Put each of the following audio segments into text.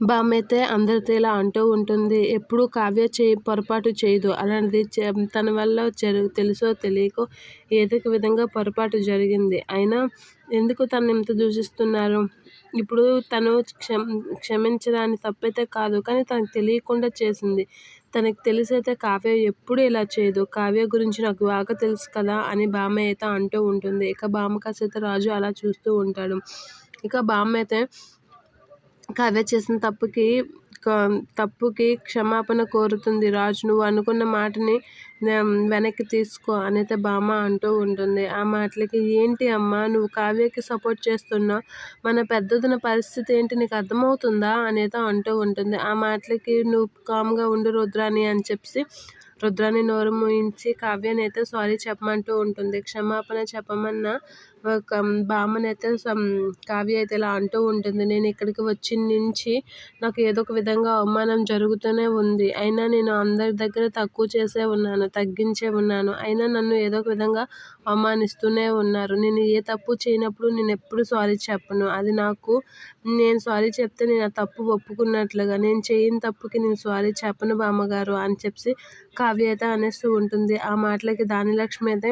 బామ్మైతే అందరితో ఇలా అంటూ ఉంటుంది. ఎప్పుడూ కావ్య చేయి పొరపాటు చేయదు. అలాంటిది తన వల్ల జరుగు తెలుసో తెలియకో ఏదో ఒక విధంగా పొరపాటు జరిగింది. అయినా ఎందుకు తను ఇంత దూషిస్తున్నారు? ఇప్పుడు తను క్షమ క్షమించడానికి తప్పైతే కాదు. కానీ తనకు తెలియకుండా చేసింది. తనకు తెలిసైతే కావ్య ఎప్పుడు ఇలా చేయదు. కావ్య గురించి నాకు బాగా తెలుసు కదా అని బామ్మ అయితే అంటూ ఉంటుంది. ఇక బామ్మ కాసేత రాజు అలా చూస్తూ ఉంటాడు. ఇక బామ్మ అయితే కావ్య చేసిన తప్పుకి తప్పుకి క్షమాపణ కోరుతుంది రాజు. నువ్వు అనుకున్న మాటని వెనక్కి తీసుకో అనేది బామ్మ అంటూ ఉంటుంది. ఆ మాటలకి ఏంటి అమ్మ నువ్వు కావ్యకి సపోర్ట్ చేస్తున్నావు మన పెద్దదిన పరిస్థితి ఏంటి? నీకు అర్థమవుతుందా? అనేది అంటూ ఉంటుంది. ఆ మాటలకి నువ్వు కామ్గా ఉండు రుద్రాని అని చెప్పి రుద్రాన్ని నోరు మూయించి కావ్యనైతే సారీ చెప్పమంటూ ఉంటుంది. క్షమాపణ చెప్పమన్న ఒక భామనైతే కావ్య అయితే ఇలా అంటూ ఉంటుంది. నేను ఇక్కడికి వచ్చి నుంచి నాకు ఏదో ఒక విధంగా అవమానం జరుగుతూనే ఉంది. అయినా నేను అందరి దగ్గర తక్కువ చేసే ఉన్నాను. తగ్గించే ఉన్నాను అయినా నన్ను ఏదో ఒక విధంగా అవమానిస్తూనే ఉన్నారు. నేను ఏ తప్పు చేయనప్పుడు నేను ఎప్పుడు సారీ చెప్పను. అది నాకు నేను సారీ చెప్తే నేను ఆ తప్పు ఒప్పుకున్నట్లుగా. నేను చేయని తప్పుకి నేను సారీ చెప్పను బామ్మగారు అని చెప్పి కావ్య అయితే అనేస్తూ ఉంటుంది. ఆ మాటలకి దానిలక్ష్మి అయితే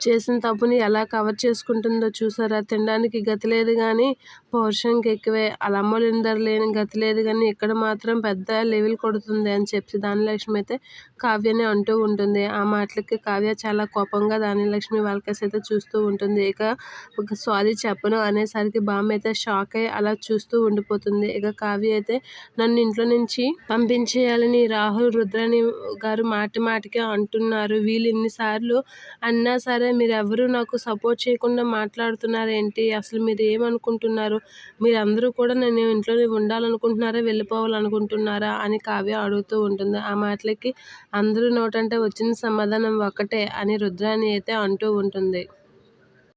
చేసిన తప్పుని ఎలా కవర్ చేసుకుంటుందో చూసారా? తినడానికి గతి లేదు కానీ పౌరుషంకి ఎక్కువే వాళ్ళ అమ్మోళ్ళ లేని గతి లేదు కానీ ఇక్కడ మాత్రం పెద్ద లెవెల్ కొడుతుంది అని చెప్పి దానిలక్ష్మి అయితే కావ్యని అంటూ ఉంటుంది. ఆ మాటలకి కావ్య చాలా కోపంగా దానిలక్ష్మి వాళ్ళకేసి అయితే చూస్తూ ఉంటుంది. ఇక ఒక సారీ చెప్పను అనేసరికి బామ్మ అయితే షాక్ అయ్యి అలా చూస్తూ ఉండిపోతుంది. ఇక కావ్య అయితే నన్ను ఇంట్లో నుంచి పంపించేయాలని రాహుల్ రుద్రని గారు మాటి మాటికే అంటున్నారు. వీళ్ళు ఇన్నిసార్లు అన్నా సరే మీరు ఎవరు నాకు సపోర్ట్ చేయకుండా మాట్లాడుతున్నారు ఏంటి అసలు మీరు ఏమనుకుంటున్నారు? మీరందరూ కూడా నేను ఇంట్లోనే ఉండాలనుకుంటున్నారా వెళ్ళిపోవాలనుకుంటున్నారా అని కావ్య అడుగుతూ ఉంటుంది. ఆ మాటలకి అందరూ నోటంటే వచ్చిన సమాధానం ఒక్కటే అని రుద్రాని అయితే అంటూ ఉంటుంది.